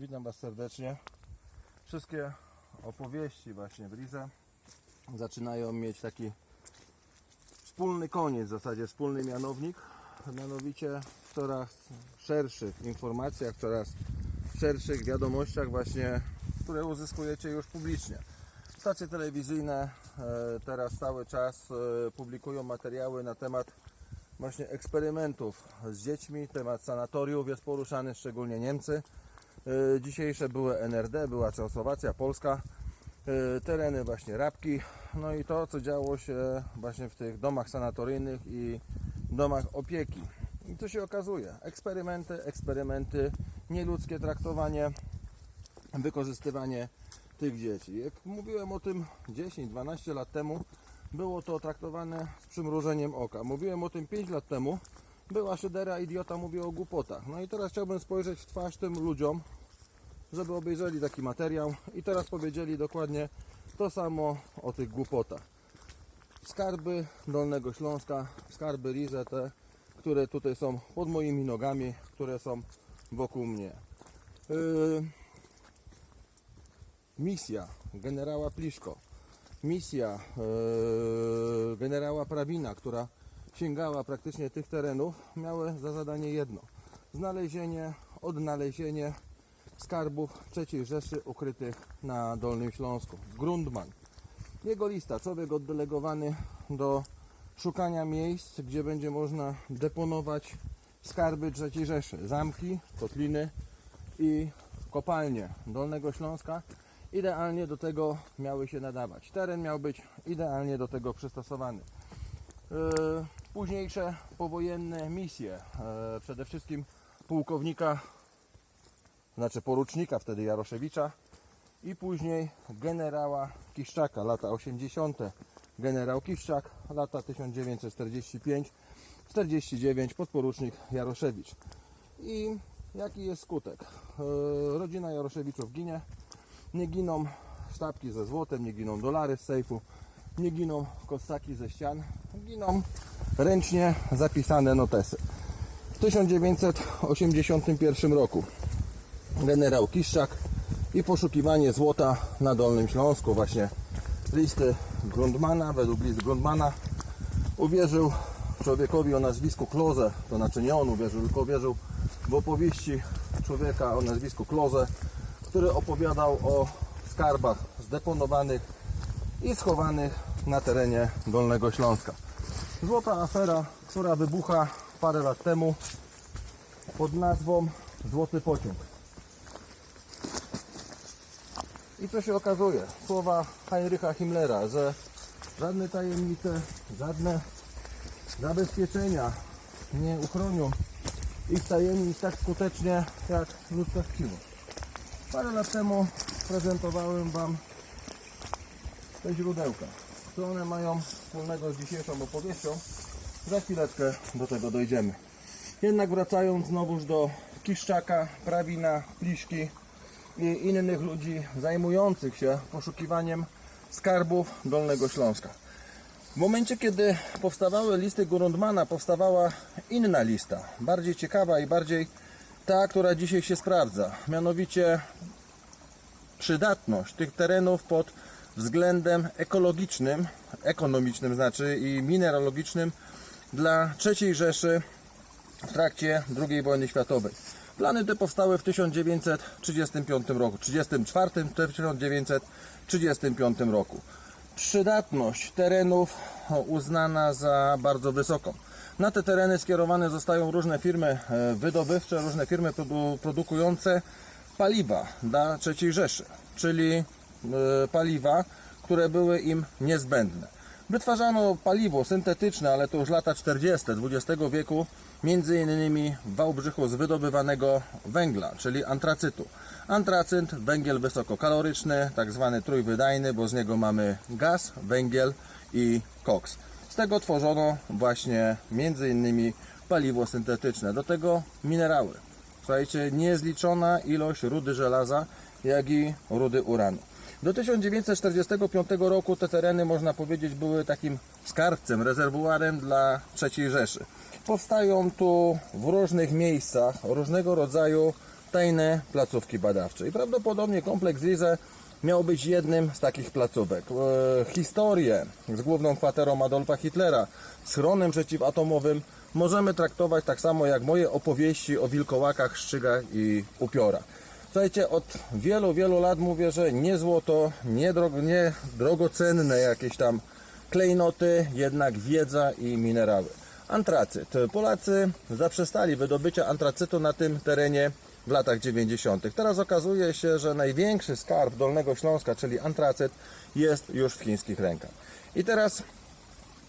Witam Was serdecznie. Wszystkie opowieści właśnie w Rize zaczynają mieć taki wspólny koniec, w zasadzie wspólny mianownik, mianowicie w coraz szerszych informacjach, coraz szerszych wiadomościach właśnie, które uzyskujecie już publicznie. Stacje telewizyjne e, teraz cały czas e, publikują materiały na temat właśnie eksperymentów z dziećmi, temat sanatoriów jest poruszany, szczególnie Niemcy. E, Dzisiejsze były NRD, była Czechosłowacja, Polska, e, tereny właśnie Rabki, no i to, co działo się właśnie w tych domach sanatoryjnych i domach opieki. I co się okazuje? Eksperymenty, eksperymenty, nieludzkie traktowanie, wykorzystywanie tych dzieci. Jak mówiłem o tym 10-12 lat temu, było to traktowane z przymrużeniem oka. Mówiłem o tym 5 lat temu, była szydera, idiota mówi o głupotach. No i teraz chciałbym spojrzeć w twarz tym ludziom, żeby obejrzeli taki materiał i teraz powiedzieli dokładnie to samo o tych głupotach. Skarby Dolnego Śląska, skarby Rize, te, które tutaj są pod moimi nogami, które są wokół mnie. Yy, misja generała Pliszko, misja yy, generała Prawina, która sięgała praktycznie tych terenów, miały za zadanie jedno: znalezienie, odnalezienie skarbów III Rzeszy ukrytych na Dolnym Śląsku. Grundman. Jego lista, człowiek oddelegowany do szukania miejsc, gdzie będzie można deponować skarby III Rzeszy, zamki, kotliny i kopalnie Dolnego Śląska. Idealnie do tego miały się nadawać. Teren miał być idealnie do tego przystosowany. Yy, Późniejsze powojenne misje, yy, przede wszystkim pułkownika, znaczy porucznika wtedy Jaroszewicza i później generała Kiszczaka, lata 80. Generał Kiszczak, lata 1945-49, podporucznik Jaroszewicz. I jaki jest skutek? Yy, Rodzina Jaroszewiczów ginie, nie giną sztabki ze złotem, nie giną dolary z sejfu, nie giną kostaki ze ścian, giną ręcznie zapisane notesy. W 1981 roku generał Kiszczak i poszukiwanie złota na Dolnym Śląsku, właśnie listy Grundmana, według list Grundmana uwierzył człowiekowi o nazwisku Kloze, to znaczy nie on uwierzył, tylko uwierzył w opowieści człowieka o nazwisku Kloze, który opowiadał o skarbach zdeponowanych i schowanych na terenie Dolnego Śląska. Złota afera, która wybucha parę lat temu pod nazwą Złoty Pociąg. I co się okazuje? Słowa Heinricha Himmlera, że żadne tajemnice, żadne zabezpieczenia nie uchronią ich tajemnic tak skutecznie jak ludzka chciwość. Parę lat temu prezentowałem Wam te źródełka. Co one mają wspólnego z dzisiejszą opowieścią? Za chwileczkę do tego dojdziemy. Jednak wracając znowuż do Kiszczaka, Prawina, Pliszki i innych ludzi zajmujących się poszukiwaniem skarbów Dolnego Śląska. W momencie, kiedy powstawały listy Grundmana, powstawała inna lista, bardziej ciekawa i bardziej ta, która dzisiaj się sprawdza. Mianowicie przydatność tych terenów pod względem ekologicznym, ekonomicznym znaczy i mineralogicznym dla III Rzeszy w trakcie II wojny światowej. Plany te powstały w 1935 roku, 34 1935 roku. Przydatność terenów uznana za bardzo wysoką. Na te tereny skierowane zostają różne firmy e, wydobywcze, różne firmy produ- produkujące paliwa dla III Rzeszy, czyli paliwa, które były im niezbędne. Wytwarzano paliwo syntetyczne, ale to już lata 40. XX wieku, między innymi w Wałbrzychu z wydobywanego węgla, czyli antracytu. Antracyt, węgiel wysokokaloryczny, tak zwany trójwydajny, bo z niego mamy gaz, węgiel i koks. Z tego tworzono właśnie między innymi paliwo syntetyczne, do tego minerały. Słuchajcie, niezliczona ilość rudy żelaza, jak i rudy uranu. Do 1945 roku te tereny, można powiedzieć, były takim skarbcem, rezerwuarem dla III Rzeszy. Powstają tu w różnych miejscach różnego rodzaju tajne placówki badawcze. I prawdopodobnie kompleks Rize miał być jednym z takich placówek. E, historię z główną kwaterą Adolfa Hitlera, schronem przeciwatomowym możemy traktować tak samo jak moje opowieści o wilkołakach, szczygach i upiorach. Słuchajcie, od wielu, wielu lat mówię, że nie złoto, nie, drogo, nie drogocenne jakieś tam klejnoty, jednak wiedza i minerały. Antracyt. Polacy zaprzestali wydobycia antracytu na tym terenie w latach 90. Teraz okazuje się, że największy skarb Dolnego Śląska, czyli antracyt, jest już w chińskich rękach. I teraz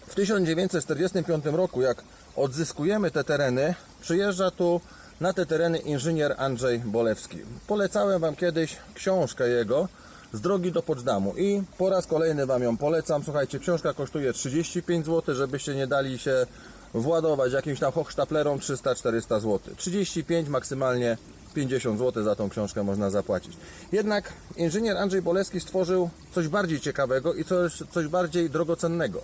w 1945 roku, jak odzyskujemy te tereny, przyjeżdża tu na te tereny inżynier Andrzej Bolewski. Polecałem Wam kiedyś książkę jego z drogi do Poczdamu i po raz kolejny Wam ją polecam. Słuchajcie, książka kosztuje 35 zł, żebyście nie dali się władować jakimś tam hochsztaplerom 300-400 zł. 35, maksymalnie 50 zł za tą książkę można zapłacić. Jednak inżynier Andrzej Bolewski stworzył coś bardziej ciekawego i coś, coś bardziej drogocennego.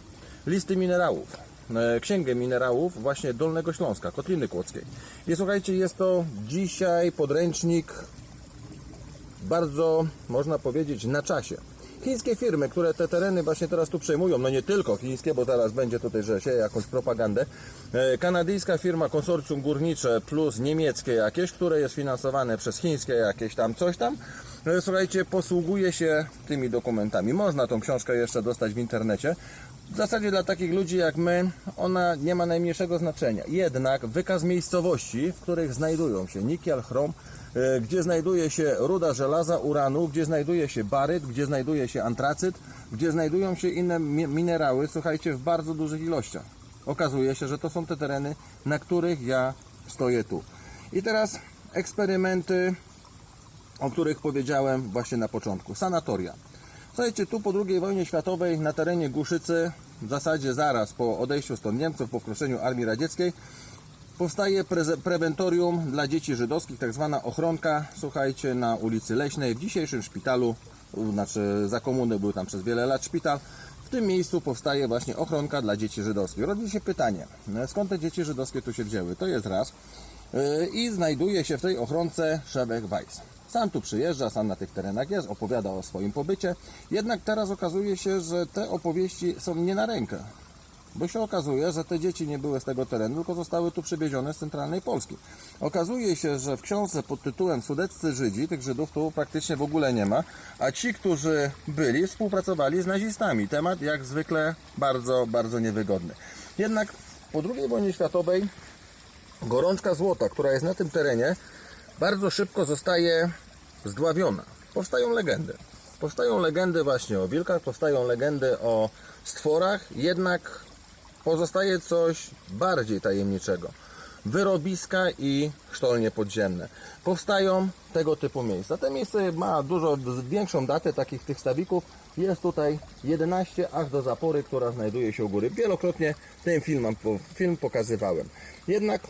Listy minerałów. E, Księgę minerałów właśnie Dolnego Śląska, Kotliny Kłodzkiej. I słuchajcie, jest to dzisiaj podręcznik bardzo, można powiedzieć, na czasie. Chińskie firmy, które te tereny właśnie teraz tu przejmują, no nie tylko chińskie, bo zaraz będzie tutaj, że się jakąś propagandę. E, Kanadyjska firma konsorcjum górnicze plus niemieckie jakieś, które jest finansowane przez chińskie jakieś tam coś tam. E, Słuchajcie, posługuje się tymi dokumentami. Można tą książkę jeszcze dostać w internecie. W zasadzie dla takich ludzi jak my ona nie ma najmniejszego znaczenia. Jednak wykaz miejscowości, w których znajdują się nikiel, chrom, e, gdzie znajduje się ruda żelaza, uranu, gdzie znajduje się baryt, gdzie znajduje się antracyt, gdzie znajdują się inne mi- minerały, słuchajcie, w bardzo dużych ilościach. Okazuje się, że to są te tereny, na których ja stoję tu. I teraz eksperymenty, o których powiedziałem właśnie na początku. Sanatoria. Słuchajcie, tu po II wojnie światowej na terenie Głuszycy, w zasadzie zaraz po odejściu stąd Niemców, po wkroczeniu Armii Radzieckiej, powstaje preze- prewentorium dla dzieci żydowskich, tak zwana ochronka, słuchajcie, na ulicy Leśnej, w dzisiejszym szpitalu, znaczy za komuny był tam przez wiele lat szpital, w tym miejscu powstaje właśnie ochronka dla dzieci żydowskich. Rodzi się pytanie, e, skąd te dzieci żydowskie tu się wzięły? To jest raz. Yy, I znajduje się w tej ochronce Szewek Weiss. Sam tu przyjeżdża, sam na tych terenach jest, opowiada o swoim pobycie. Jednak teraz okazuje się, że te opowieści są nie na rękę. Bo się okazuje, że te dzieci nie były z tego terenu, tylko zostały tu przywiezione z centralnej Polski. Okazuje się, że w książce pod tytułem Sudeccy Żydzi, tych Żydów tu praktycznie w ogóle nie ma, a ci, którzy byli, współpracowali z nazistami. Temat jak zwykle bardzo, bardzo niewygodny. Jednak po II wojnie światowej gorączka złota, która jest na tym terenie, bardzo szybko zostaje zdławiona. Powstają legendy. Powstają legendy właśnie o wilkach, powstają legendy o stworach, jednak pozostaje coś bardziej tajemniczego. Wyrobiska i sztolnie podziemne. Powstają tego typu miejsca. To miejsce ma dużo większą datę takich tych stawików. Jest tutaj 11 aż do zapory, która znajduje się u góry. Wielokrotnie ten film, film pokazywałem. Jednak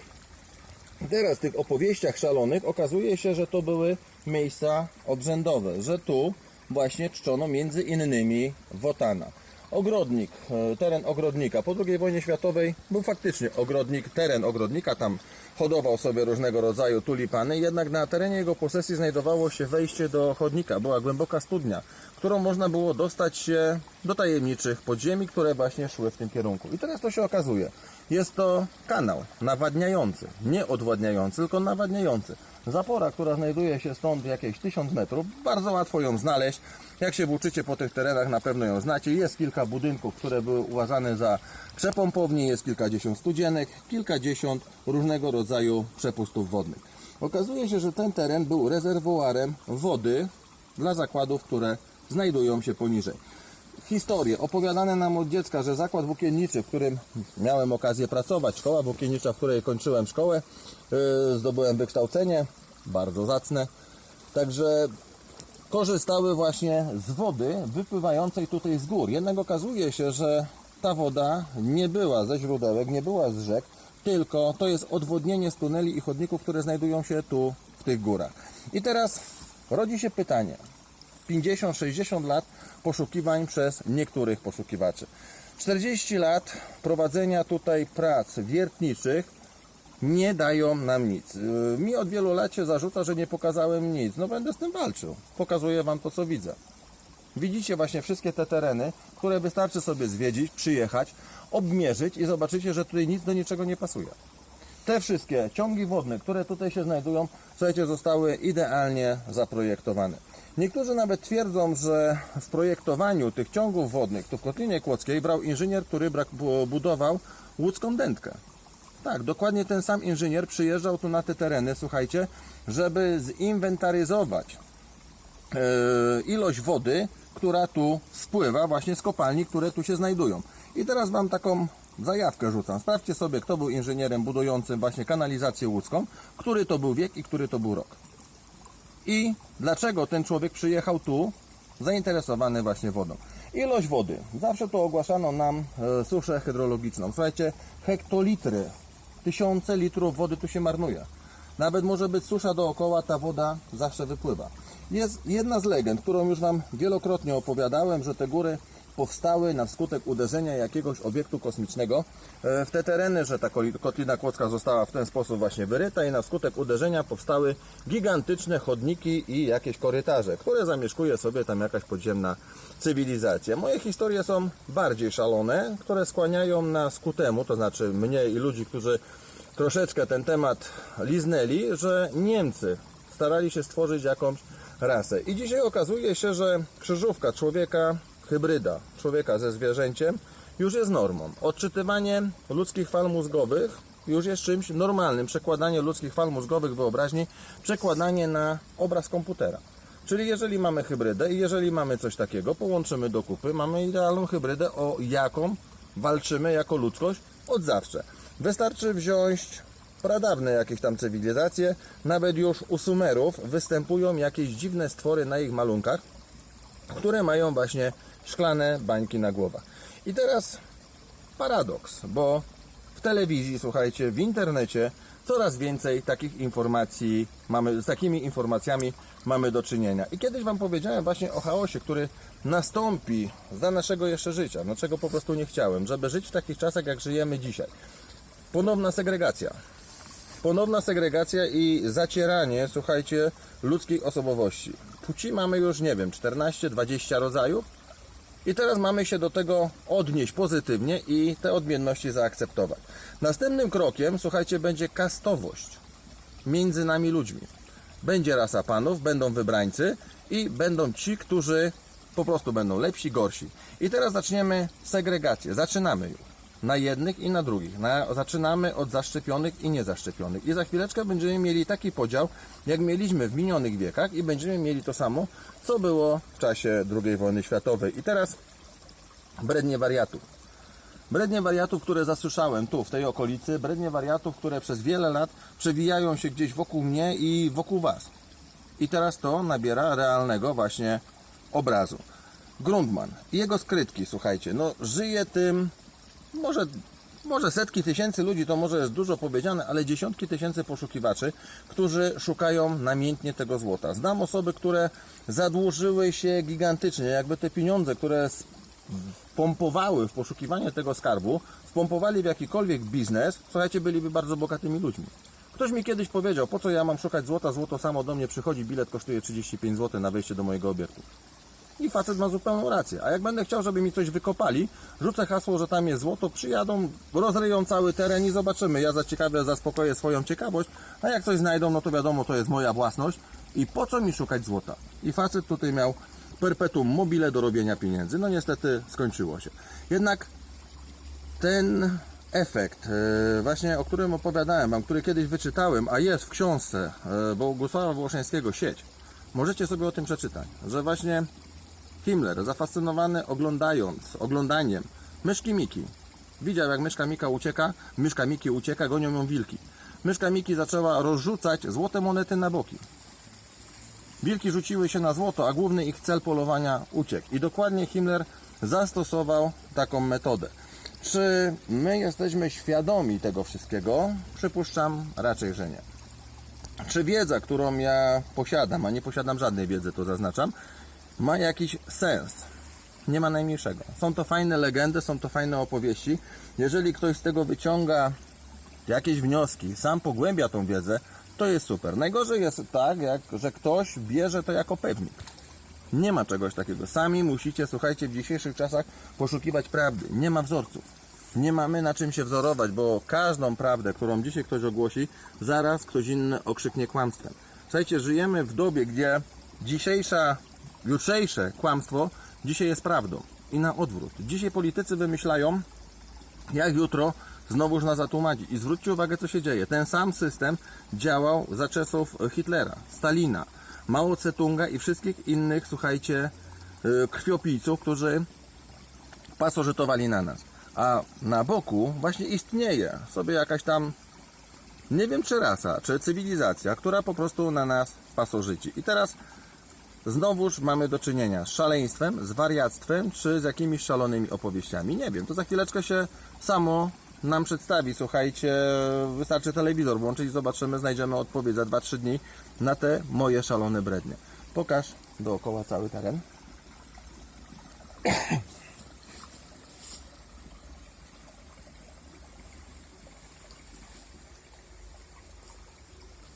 Teraz w tych opowieściach szalonych okazuje się, że to były miejsca obrzędowe, że tu właśnie czczono między innymi Wotana. Ogrodnik, e, teren ogrodnika. Po II wojnie światowej był faktycznie ogrodnik, teren ogrodnika, tam hodował sobie różnego rodzaju tulipany, jednak na terenie jego posesji znajdowało się wejście do chodnika. Była głęboka studnia, którą można było dostać się do tajemniczych podziemi, które właśnie szły w tym kierunku. I teraz to się okazuje. Jest to kanał nawadniający, nie odwadniający, tylko nawadniający. Zapora, która znajduje się stąd jakieś 1000 metrów, bardzo łatwo ją znaleźć. Jak się włóczycie po tych terenach, na pewno ją znacie. Jest kilka budynków, które były uważane za przepompownie, jest kilkadziesiąt studzienek, kilkadziesiąt różnego rodzaju przepustów wodnych. Okazuje się, że ten teren był rezerwuarem wody dla zakładów, które znajdują się poniżej historie opowiadane nam od dziecka, że zakład włókienniczy, w którym miałem okazję pracować, szkoła włókiennicza, w której kończyłem szkołę, yy, zdobyłem wykształcenie, bardzo zacne. Także korzystały właśnie z wody wypływającej tutaj z gór. Jednak okazuje się, że ta woda nie była ze źródełek, nie była z rzek, tylko to jest odwodnienie z tuneli i chodników, które znajdują się tu w tych górach. I teraz rodzi się pytanie, 50-60 lat poszukiwań przez niektórych poszukiwaczy. 40 lat prowadzenia tutaj prac wiertniczych nie dają nam nic. Yy, Mi od wielu lat się zarzuca, że nie pokazałem nic. No będę z tym walczył. Pokazuję Wam to, co widzę. Widzicie właśnie wszystkie te tereny, które wystarczy sobie zwiedzić, przyjechać, obmierzyć i zobaczycie, że tutaj nic do niczego nie pasuje. Te wszystkie ciągi wodne, które tutaj się znajdują, słuchajcie, zostały idealnie zaprojektowane. Niektórzy nawet twierdzą, że w projektowaniu tych ciągów wodnych tu w Kotlinie Kłodzkiej brał inżynier, który budował łódzką dętkę. Tak, dokładnie ten sam inżynier przyjeżdżał tu na te tereny, słuchajcie, żeby zinwentaryzować e, ilość wody, która tu spływa właśnie z kopalni, które tu się znajdują. I teraz Wam taką zajawkę rzucam. Sprawdźcie sobie, kto był inżynierem budującym właśnie kanalizację łódzką, który to był wiek i który to był rok. I dlaczego ten człowiek przyjechał tu zainteresowany właśnie wodą. Ilość wody. Zawsze to ogłaszano nam e, suszę hydrologiczną. Słuchajcie, hektolitry, tysiące litrów wody tu się marnuje. Nawet może być susza dookoła, ta woda zawsze wypływa. Jest jedna z legend, którą już Wam wielokrotnie opowiadałem, że te góry powstały na skutek uderzenia jakiegoś obiektu kosmicznego e, w te tereny, że ta kotlina kłodzka została w ten sposób właśnie wyryta i na skutek uderzenia powstały gigantyczne chodniki i jakieś korytarze, które zamieszkuje sobie tam jakaś podziemna cywilizacja. Moje historie są bardziej szalone, które skłaniają nas ku temu, to znaczy mnie i ludzi, którzy troszeczkę ten temat liznęli, że Niemcy starali się stworzyć jakąś rasę. I dzisiaj okazuje się, że krzyżówka człowieka, hybryda człowieka ze zwierzęciem już jest normą. Odczytywanie ludzkich fal mózgowych już jest czymś normalnym. Przekładanie ludzkich fal mózgowych wyobraźni, przekładanie na obraz komputera. Czyli jeżeli mamy hybrydę i jeżeli mamy coś takiego, połączymy do kupy, mamy idealną hybrydę, o jaką walczymy jako ludzkość od zawsze. Wystarczy wziąć pradawne jakieś tam cywilizacje, nawet już u Sumerów występują jakieś dziwne stwory na ich malunkach, które mają właśnie szklane bańki na głowach. I teraz paradoks, bo w telewizji, słuchajcie, w internecie coraz więcej takich informacji mamy, z takimi informacjami mamy do czynienia. I kiedyś Wam powiedziałem właśnie o chaosie, który nastąpi za naszego jeszcze życia, no czego po prostu nie chciałem, żeby żyć w takich czasach, jak żyjemy dzisiaj. Ponowna segregacja. Ponowna segregacja i zacieranie, słuchajcie, ludzkiej osobowości. Płci mamy już, nie wiem, 14-20 rodzajów. I teraz mamy się do tego odnieść pozytywnie i te odmienności zaakceptować. Następnym krokiem, słuchajcie, będzie kastowość między nami ludźmi. Będzie rasa panów, będą wybrańcy i będą ci, którzy po prostu będą lepsi, gorsi. I teraz zaczniemy segregację. Zaczynamy już. Na jednych i na drugich. Na, zaczynamy od zaszczepionych i niezaszczepionych. I za chwileczkę będziemy mieli taki podział, jak mieliśmy w minionych wiekach i będziemy mieli to samo, co było w czasie II wojny światowej. I teraz brednie wariatów. Brednie wariatów, które zasłyszałem tu, w tej okolicy, brednie wariatów, które przez wiele lat przewijają się gdzieś wokół mnie i wokół Was. I teraz to nabiera realnego właśnie obrazu. Grundman i jego skrytki, słuchajcie, no żyje tym, może, może setki tysięcy ludzi, to może jest dużo powiedziane, ale dziesiątki tysięcy poszukiwaczy, którzy szukają namiętnie tego złota. Znam osoby, które zadłużyły się gigantycznie, jakby te pieniądze, które pompowały w poszukiwanie tego skarbu, wpompowali w jakikolwiek biznes, słuchajcie, byliby bardzo bogatymi ludźmi. Ktoś mi kiedyś powiedział, po co ja mam szukać złota, złoto samo do mnie przychodzi, bilet kosztuje 35 zł na wejście do mojego obiektu. I facet ma zupełną rację. A jak będę chciał, żeby mi coś wykopali, rzucę hasło, że tam jest złoto, przyjadą, rozryją cały teren i zobaczymy. Ja za ciekawe zaspokoję swoją ciekawość, a jak coś znajdą, no to wiadomo, to jest moja własność. I po co mi szukać złota? I facet tutaj miał perpetuum mobile do robienia pieniędzy. No niestety skończyło się. Jednak ten efekt, e, właśnie o którym opowiadałem Wam, który kiedyś wyczytałem, a jest w książce e, Bogusława Włoszeńskiego Sieć, możecie sobie o tym przeczytać, że właśnie Himmler, zafascynowany oglądając, oglądaniem myszki Miki, widział jak myszka Mika ucieka, myszka Miki ucieka, gonią ją wilki. Myszka Miki zaczęła rozrzucać złote monety na boki. Wilki rzuciły się na złoto, a główny ich cel polowania uciekł. I dokładnie Himmler zastosował taką metodę. Czy my jesteśmy świadomi tego wszystkiego? Przypuszczam raczej, że nie. Czy wiedza, którą ja posiadam, a nie posiadam żadnej wiedzy, to zaznaczam, ma jakiś sens? Nie ma najmniejszego. Są to fajne legendy, są to fajne opowieści. Jeżeli ktoś z tego wyciąga jakieś wnioski, sam pogłębia tą wiedzę, to jest super. Najgorzej jest tak, jak, że ktoś bierze to jako pewnik. Nie ma czegoś takiego. Sami musicie, słuchajcie, w dzisiejszych czasach poszukiwać prawdy. Nie ma wzorców. Nie mamy na czym się wzorować, bo każdą prawdę, którą dzisiaj ktoś ogłosi, zaraz ktoś inny okrzyknie kłamstwem. Słuchajcie, żyjemy w dobie, gdzie dzisiejsza, jutrzejsze kłamstwo dzisiaj jest prawdą. I na odwrót. Dzisiaj politycy wymyślają, jak jutro znowuż nas zatłumaczyć. I zwróćcie uwagę, co się dzieje. Ten sam system działał za czasów Hitlera, Stalina, Mao Tse-tunga i wszystkich innych, słuchajcie, y, krwiopijców, którzy pasożytowali na nas. A na boku właśnie istnieje sobie jakaś tam, nie wiem czy rasa, czy cywilizacja, która po prostu na nas pasożyci. I teraz znowuż mamy do czynienia z szaleństwem, z wariactwem, czy z jakimiś szalonymi opowieściami. Nie wiem, to za chwileczkę się samo nam przedstawi. Słuchajcie, wystarczy telewizor włączyć i zobaczymy, znajdziemy odpowiedź za 2-3 dni na te moje szalone brednie. Pokaż dookoła cały teren.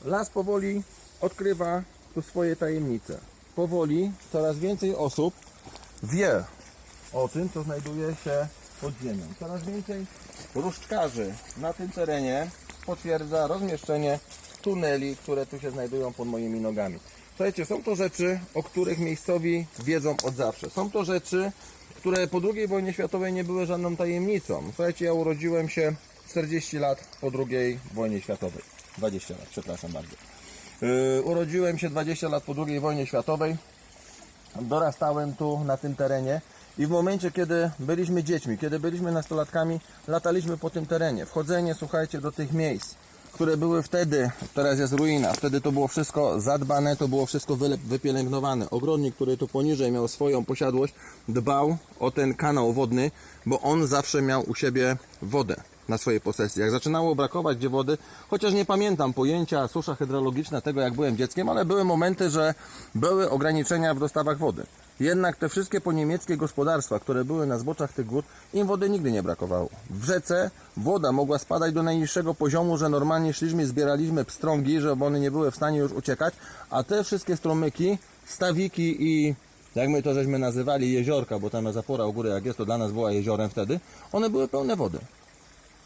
Las powoli odkrywa tu swoje tajemnice. Powoli coraz więcej osób wie o tym, co znajduje się pod ziemią. Coraz więcej różdżkarzy na tym terenie potwierdza rozmieszczenie tuneli, które tu się znajdują pod moimi nogami. Słuchajcie, są to rzeczy, o których miejscowi wiedzą od zawsze. Są to rzeczy, które po II wojnie światowej nie były żadną tajemnicą. Słuchajcie, ja urodziłem się 40 lat po II wojnie światowej. 20 lat, przepraszam bardzo. Yy, urodziłem się 20 lat po II wojnie światowej. Dorastałem tu na tym terenie i w momencie, kiedy byliśmy dziećmi, kiedy byliśmy nastolatkami, lataliśmy po tym terenie. Wchodzenie, słuchajcie, do tych miejsc, które były wtedy, teraz jest ruina, wtedy to było wszystko zadbane, to było wszystko wypielęgnowane. Ogrodnik, który tu poniżej miał swoją posiadłość, dbał o ten kanał wodny, bo on zawsze miał u siebie wodę na swojej posesji. Jak zaczynało brakować gdzie wody, chociaż nie pamiętam pojęcia susza hydrologiczna tego jak byłem dzieckiem, ale były momenty, że były ograniczenia w dostawach wody. Jednak te wszystkie poniemieckie gospodarstwa, które były na zboczach tych gór, im wody nigdy nie brakowało. W rzece woda mogła spadać do najniższego poziomu, że normalnie szliśmy, zbieraliśmy pstrągi, żeby one nie były w stanie już uciekać, a te wszystkie strumyki, stawiki i jak my to żeśmy nazywali jeziorka, bo tam zapora u góry jak jest, to dla nas była jeziorem wtedy, one były pełne wody.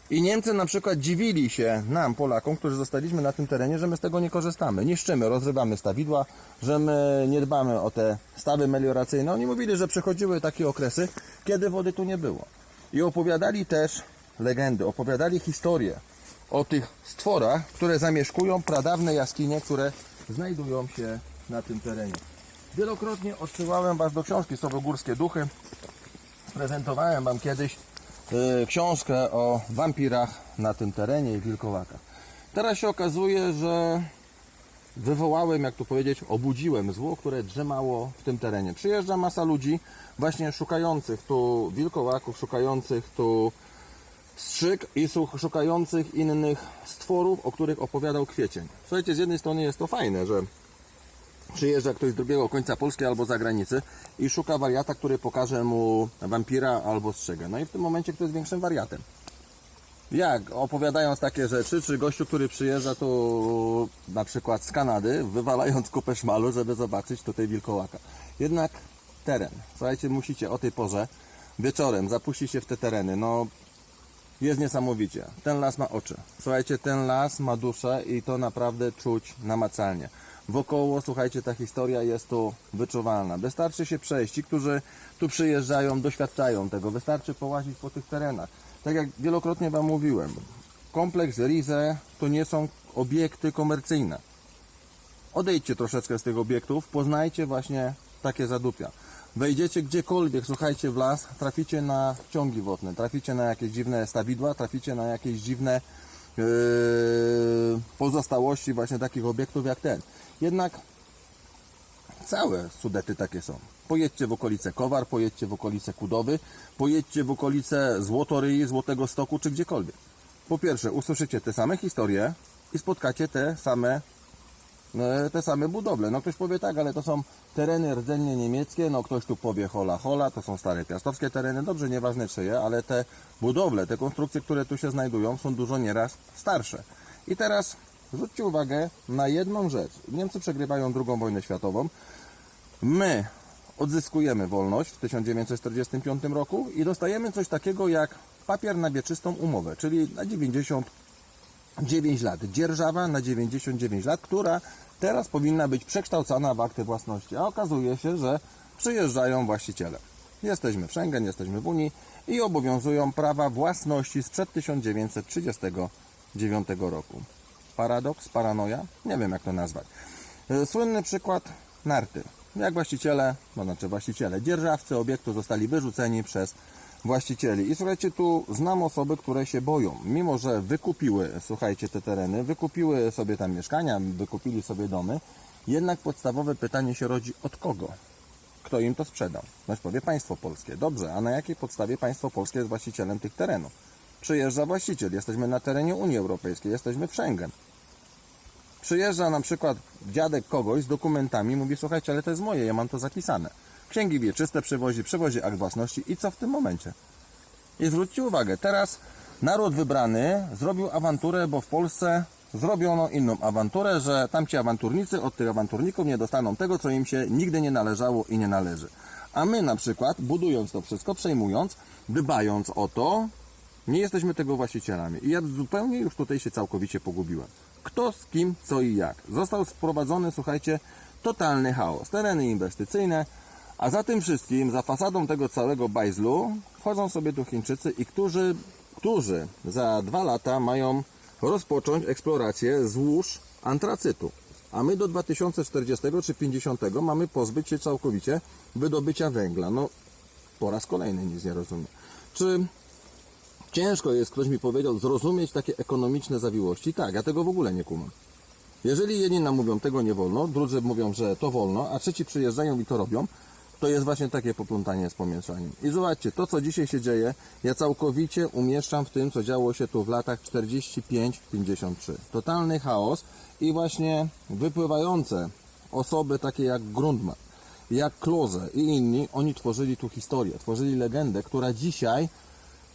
I Niemcy na przykład dziwili się nam, Polakom, którzy zostaliśmy na tym terenie, że my z tego nie korzystamy. Niszczymy, rozrywamy stawidła, że my nie dbamy o te stawy melioracyjne. Oni mówili, że przychodziły takie okresy, kiedy wody tu nie było. I opowiadali też legendy, opowiadali historie o tych stworach, które zamieszkują pradawne jaskinie, które znajdują się na tym terenie. Wielokrotnie odsyłałem Was do książki Sobogórskie Duchy. Prezentowałem Wam kiedyś książkę o wampirach na tym terenie i wilkołakach. Teraz się okazuje, że wywołałem, jak tu powiedzieć, obudziłem zło, które drzemało w tym terenie. Przyjeżdża masa ludzi właśnie szukających tu wilkołaków, szukających tu strzyk i szukających innych stworów, o których opowiadał Kwiecień. Słuchajcie, z jednej strony jest to fajne, że przyjeżdża ktoś z drugiego końca Polski albo zagranicy i szuka wariata, który pokaże mu wampira albo strzegę. No i w tym momencie kto jest większym wariatem? Jak opowiadając takie rzeczy, czy gościu, który przyjeżdża tu na przykład z Kanady, wywalając kupę szmalu, żeby zobaczyć tutaj wilkołaka. Jednak teren. Słuchajcie, musicie o tej porze wieczorem zapuścić się w te tereny. No, jest niesamowicie. Ten las ma oczy. Słuchajcie, ten las ma duszę i to naprawdę czuć namacalnie. Wokoło, słuchajcie, ta historia jest tu wyczuwalna. Wystarczy się przejść. Ci, którzy tu przyjeżdżają, doświadczają tego. Wystarczy połazić po tych terenach. Tak jak wielokrotnie Wam mówiłem, kompleks Rize to nie są obiekty komercyjne. Odejdźcie troszeczkę z tych obiektów, poznajcie właśnie takie zadupia. Wejdziecie gdziekolwiek, słuchajcie, w las, traficie na ciągi wodne, traficie na jakieś dziwne stawidła, traficie na jakieś dziwne pozostałości właśnie takich obiektów jak ten. Jednak całe Sudety takie są. Pojedźcie w okolice Kowar, pojedźcie w okolice Kudowy, pojedźcie w okolice Złotoryi, Złotego Stoku czy gdziekolwiek. Po pierwsze, usłyszycie te same historie i spotkacie te same te same budowle. No ktoś powie tak, ale to są tereny rdzennie niemieckie, no ktoś tu powie hola hola, to są stare piastowskie tereny, dobrze, nieważne czyje, ale te budowle, te konstrukcje, które tu się znajdują są dużo nieraz starsze. I teraz zwróćcie uwagę na jedną rzecz. Niemcy przegrywają II wojnę światową, my odzyskujemy wolność w 1945 roku i dostajemy coś takiego jak papier na wieczystą umowę, czyli na 99 lat. Dzierżawa na 99 lat, która teraz powinna być przekształcana w akty własności. A okazuje się, że przyjeżdżają właściciele. Jesteśmy w Schengen, jesteśmy w Unii i obowiązują prawa własności sprzed 1939 roku. Paradoks, paranoja? Nie wiem jak to nazwać. E, Słynny przykład narty. Jak właściciele, no znaczy właściciele, dzierżawcy obiektu zostali wyrzuceni przez właścicieli. I słuchajcie, tu znam osoby, które się boją. Mimo, że wykupiły, słuchajcie, te tereny, wykupiły sobie tam mieszkania, wykupili sobie domy, jednak podstawowe pytanie się rodzi od kogo? Kto im to sprzedał? Ktoś powie państwo polskie. Dobrze, a na jakiej podstawie państwo polskie jest właścicielem tych terenów? Przyjeżdża właściciel, jesteśmy na terenie Unii Europejskiej, jesteśmy w Schengen. Przyjeżdża na przykład dziadek kogoś z dokumentami, mówi słuchajcie, ale to jest moje, ja mam to zapisane. Księgi wieczyste przywozi, przywozi akt własności i co w tym momencie? I zwróćcie uwagę, teraz naród wybrany zrobił awanturę, bo w Polsce zrobiono inną awanturę, że tamci awanturnicy od tych awanturników nie dostaną tego, co im się nigdy nie należało i nie należy. A my na przykład, budując to wszystko, przejmując, dbając o to, nie jesteśmy tego właścicielami. I ja zupełnie już tutaj się całkowicie pogubiłem. Kto z kim, co i jak. Został wprowadzony, słuchajcie, totalny chaos. Tereny inwestycyjne, a za tym wszystkim, za fasadą tego całego bajzlu, wchodzą sobie tu Chińczycy i którzy, którzy za dwa lata mają rozpocząć eksplorację złóż antracytu. A my do 2040 czy 50 mamy pozbyć się całkowicie wydobycia węgla. No, po raz kolejny nic nie rozumiem. Czy ciężko jest, ktoś mi powiedział, zrozumieć takie ekonomiczne zawiłości? Tak, ja tego w ogóle nie kumam. Jeżeli jedni nam mówią, tego nie wolno, drudzy mówią, że to wolno, a trzeci przyjeżdżają i to robią, to jest właśnie takie poplątanie z pomieszaniem. I zobaczcie, to co dzisiaj się dzieje, ja całkowicie umieszczam w tym, co działo się tu w latach 45-53. Totalny chaos i właśnie wypływające osoby takie jak Grundman, jak Klose i inni, oni tworzyli tu historię, tworzyli legendę, która dzisiaj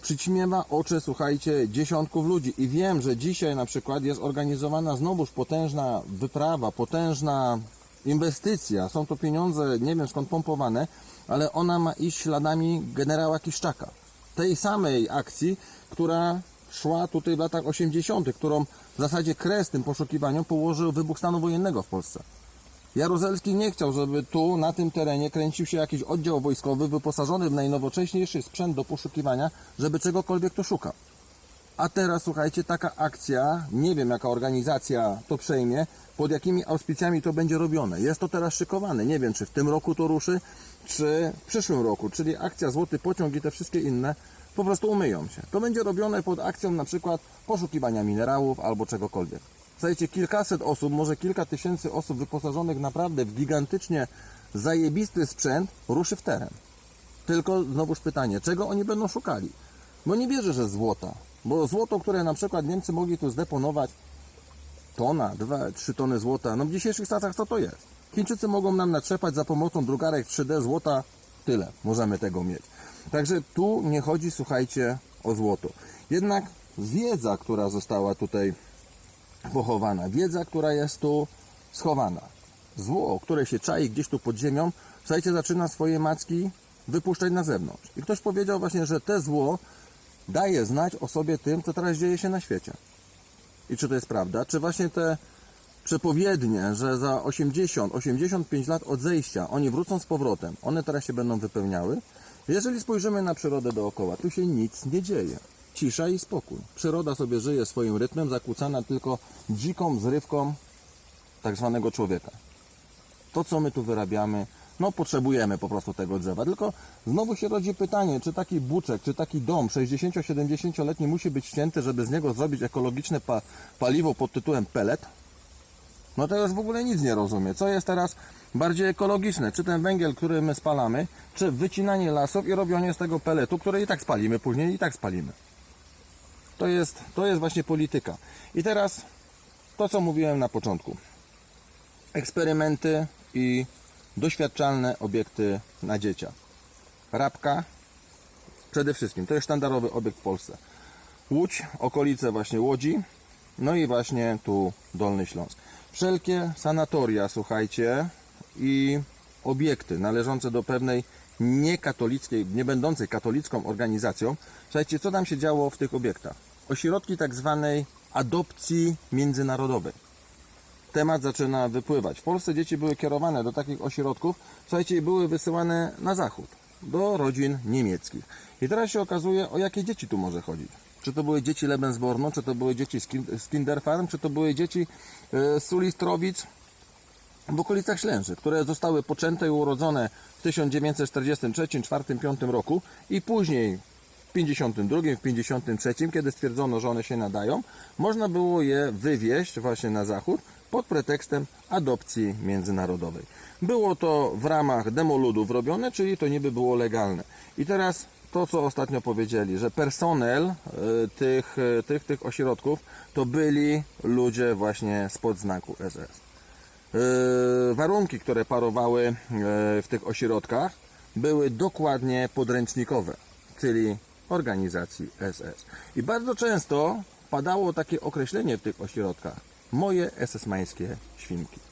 przyćmiewa oczy, słuchajcie, dziesiątków ludzi. I wiem, że dzisiaj na przykład jest organizowana znowuż potężna wyprawa, potężna inwestycja. Są to pieniądze, nie wiem skąd pompowane, ale ona ma iść śladami generała Kiszczaka. Tej samej akcji, która szła tutaj w latach 80., którą w zasadzie kres tym poszukiwaniom położył wybuch stanu wojennego w Polsce. Jaruzelski nie chciał, żeby tu, na tym terenie, kręcił się jakiś oddział wojskowy wyposażony w najnowocześniejszy sprzęt do poszukiwania, żeby czegokolwiek tu szukał. A teraz, słuchajcie, taka akcja, nie wiem jaka organizacja to przejmie, pod jakimi auspicjami to będzie robione. Jest to teraz szykowane. Nie wiem, czy w tym roku to ruszy, czy w przyszłym roku. Czyli akcja Złoty Pociąg i te wszystkie inne po prostu umyją się. To będzie robione pod akcją na przykład poszukiwania minerałów albo czegokolwiek. Słuchajcie, kilkaset osób, może kilka tysięcy osób wyposażonych naprawdę w gigantycznie zajebisty sprzęt ruszy w teren. Tylko znowuż pytanie, czego oni będą szukali? Bo nie wierzę, że złota. Bo złoto, które na przykład Niemcy mogli tu zdeponować, tona, dwa, trzy tony złota, no w dzisiejszych czasach co to jest? Chińczycy mogą nam natrzepać za pomocą drukarek 3D złota, tyle możemy tego mieć. Także tu nie chodzi, słuchajcie, o złoto. Jednak wiedza, która została tutaj pochowana, wiedza, która jest tu schowana, zło, które się czai gdzieś tu pod ziemią, słuchajcie, zaczyna swoje macki wypuszczać na zewnątrz. I ktoś powiedział właśnie, że te zło daje znać o sobie tym, co teraz dzieje się na świecie. I czy to jest prawda? Czy właśnie te przepowiednie, że za 80-85 lat od zejścia oni wrócą z powrotem, one teraz się będą wypełniały? Jeżeli spojrzymy na przyrodę dookoła, tu się nic nie dzieje. Cisza i spokój. Przyroda sobie żyje swoim rytmem, zakłócana tylko dziką zrywką tak zwanego człowieka. To, co my tu wyrabiamy, no potrzebujemy po prostu tego drzewa. Tylko znowu się rodzi pytanie, czy taki buczek, czy taki dom 60-70-letni musi być ścięty, żeby z niego zrobić ekologiczne pa paliwo pod tytułem pellet? No to już w ogóle nic nie rozumie. Co jest teraz bardziej ekologiczne? Czy ten węgiel, który my spalamy, czy wycinanie lasów i robienie z tego peletu, który i tak spalimy później, i tak spalimy. To jest, to jest właśnie polityka. I teraz to, co mówiłem na początku. eksperymenty i doświadczalne obiekty na dzieciach. Rabka przede wszystkim, to jest sztandarowy obiekt w Polsce. Łódź, okolice właśnie Łodzi, no i właśnie tu Dolny Śląsk. Wszelkie sanatoria, słuchajcie, i obiekty należące do pewnej niekatolickiej, nie będącej katolicką organizacją. Słuchajcie, co tam się działo w tych obiektach? Ośrodki tak zwanej adopcji międzynarodowej temat zaczyna wypływać. W Polsce dzieci były kierowane do takich ośrodków, słuchajcie, były wysyłane na zachód, do rodzin niemieckich. I teraz się okazuje, o jakie dzieci tu może chodzić. Czy to były dzieci Lebensbornu, czy to były dzieci z kin- z Kinderfarm, czy to były dzieci e, z Sulistrowic, w okolicach Ślęży, które zostały poczęte i urodzone w 1943, 4, 5 roku i później w 52, w 53, kiedy stwierdzono, że one się nadają, można było je wywieźć właśnie na zachód pod pretekstem adopcji międzynarodowej. Było to w ramach demoludów robione, czyli to niby było legalne. I teraz to, co ostatnio powiedzieli, że personel e, tych, e, tych, tych ośrodków to byli ludzie właśnie spod znaku SS. Yy, warunki, które parowały w tych ośrodkach, były dokładnie podręcznikowe, czyli organizacji SS. I bardzo często padało takie określenie w tych ośrodkach: moje SS-mańskie świnki.